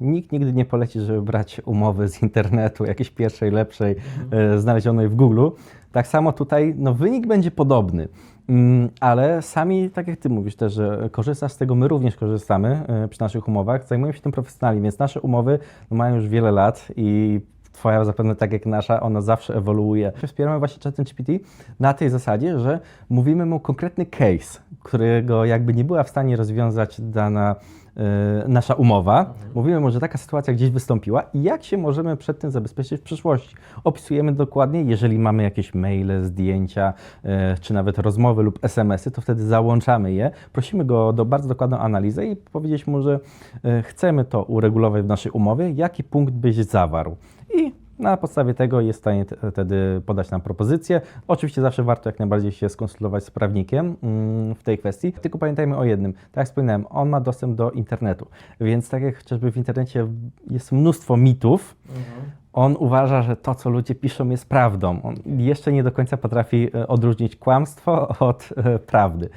Nikt nigdy nie poleci, żeby brać umowy z internetu, jakiejś pierwszej, lepszej, e, znalezionej w Google. Tak samo tutaj no, wynik będzie podobny. Mm, Ale sami, tak jak Ty mówisz też, że korzystasz z tego, my również korzystamy e, przy naszych umowach, zajmujemy się tym profesjonalnie, więc nasze umowy no, mają już wiele lat i Twoja zapewne tak jak nasza, ona zawsze ewoluuje. Wspieramy właśnie ChatGPT na tej zasadzie, że mówimy mu konkretny case, którego jakby nie była w stanie rozwiązać dana e, nasza umowa. Mówimy mu, że taka sytuacja gdzieś wystąpiła i jak się możemy przed tym zabezpieczyć w przyszłości. Opisujemy dokładnie, jeżeli mamy jakieś maile, zdjęcia, e, czy nawet rozmowy lub SMS-y, to wtedy załączamy je. Prosimy go do bardzo dokładną analizę i powiedzieć mu, że e, chcemy to uregulować w naszej umowie, jaki punkt byś zawarł. I na podstawie tego jest w stanie wtedy podać nam propozycję. Oczywiście zawsze warto jak najbardziej się skonsultować z prawnikiem mm, w tej kwestii. Tylko pamiętajmy o jednym, tak jak wspominałem, on ma dostęp do internetu, więc tak jak chociażby w internecie jest mnóstwo mitów, on uważa, że to, co ludzie piszą, jest prawdą. On jeszcze nie do końca potrafi e, odróżnić kłamstwo od e, prawdy.